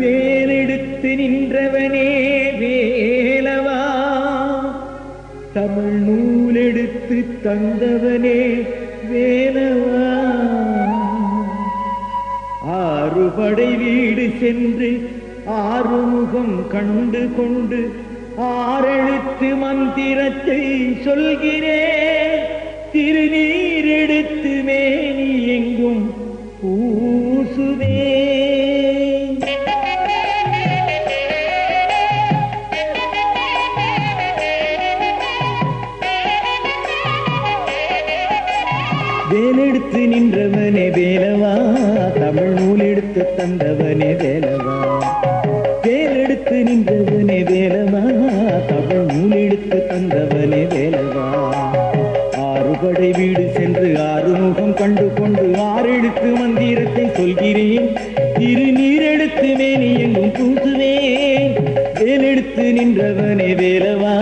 வேலெடுத்து நின்றவனே வேலவா? தமிழ் நூலெடுத்து தந்தவனே வேலவா? ஆறுபடை வீடு சென்று ஆறுமுகம் கண்டு கொண்டு ஆறெழுத்து மந்திரத்தை சொல்கிறேன் திருநீர் எடுத்து மேனி எங்கும் பூசுவே. எடுத்து நின்றவனே வேலவா? தமிழ் நூல் எடுத்து தந்தவனே வேலவா? வேலெடுத்து நின்றவனே வேலவா? தமிழ் நூல் எடுத்து தந்தவனே வேலவா? ஆறுபடை வீடு சென்று ஆறுமுகம் கண்டு கொண்டு ஆறெடுத்து மந்திரத்தை சொல்கிறேன். திருநீர் எடுத்து மேனி எங்கும் பூசுவேன் வேலெடுத்து நின்றவனே வேலவா?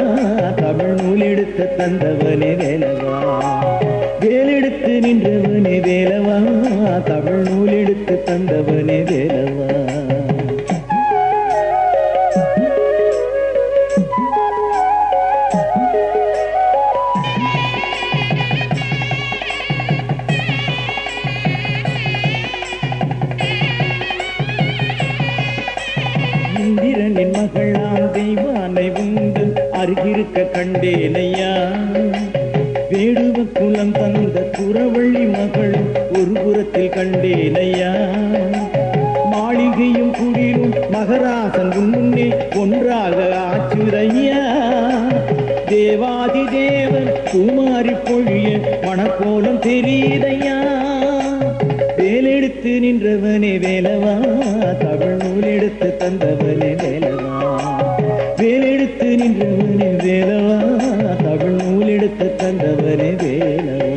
தமிழ் நூல் எடுத்து தந்தவனே வேலவா? வேலெடுத்து நின்றவனே வேலவா? தமிழ் நூல் எடுத்து தந்தவனே வேலவா? இந்திரனின் மகளாம் தெய்வானை உண்டு அருகிருக்க கண்டேனையா? வேடுவ குலம் தந்த குறவள்ளி மகள் ஒரு புறத்தில் கண்டேனையா. மாளிகையும் குடிலும் மகராசன் முன்னே ஒன்றாக ஆச்சுரையா தேவாதி தேவன் குமாரி பொழிய மணக்கோலம் தெரியுதையா. வேலெடுத்து நின்றவனே வேலவா. தமிழ் நூல் எடுத்து தந்தவன் எடுத்து வேலவா.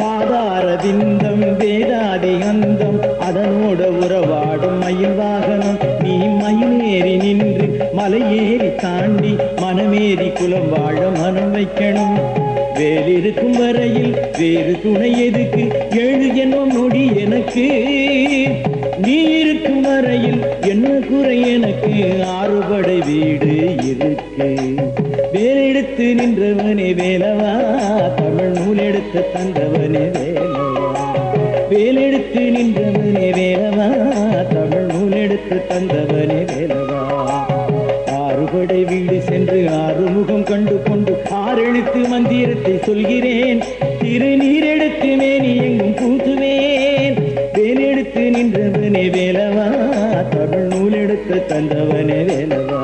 பாதாரவிந்தம் வேதாதி அந்தம் அதனோட உறவாடும் மயில் வாகனம் நீ மயிலேறி நின்று மலையேறி தாண்டி மனமேறி குலம் வாழ மனம் வைக்கணும். வேலிருக்கும் வரையில் வேறு துணை எதுக்கு? எழு என்னும் நொடி எனக்கு. நீ இருக்கும் வரையில் என்ன குறை எனக்கு? ஆறுபடை வீடு இருக்கு. வேலெடுத்து நின்றவனே வேலவா? தமிழ் நூல் எடுத்து தந்தவனே வேலவா? வேலெடுத்து நின்றவனே வேலவா? தமிழ் நூல் எடுத்து தந்தவனே வேலவா? ஆறுபடை வீடு சென்று ஆறுமுகம் கண்டு கொண்டு ஆறெழுத்து மந்திரத்தை சொல்கிறேன். திருநீரெடுத்து மேனி எங்கும் பூசுவேன். வேலெடுத்து நின்றவனே வேலவா தமிழ் நூல் எடுத்து தந்தவனே வேலவா.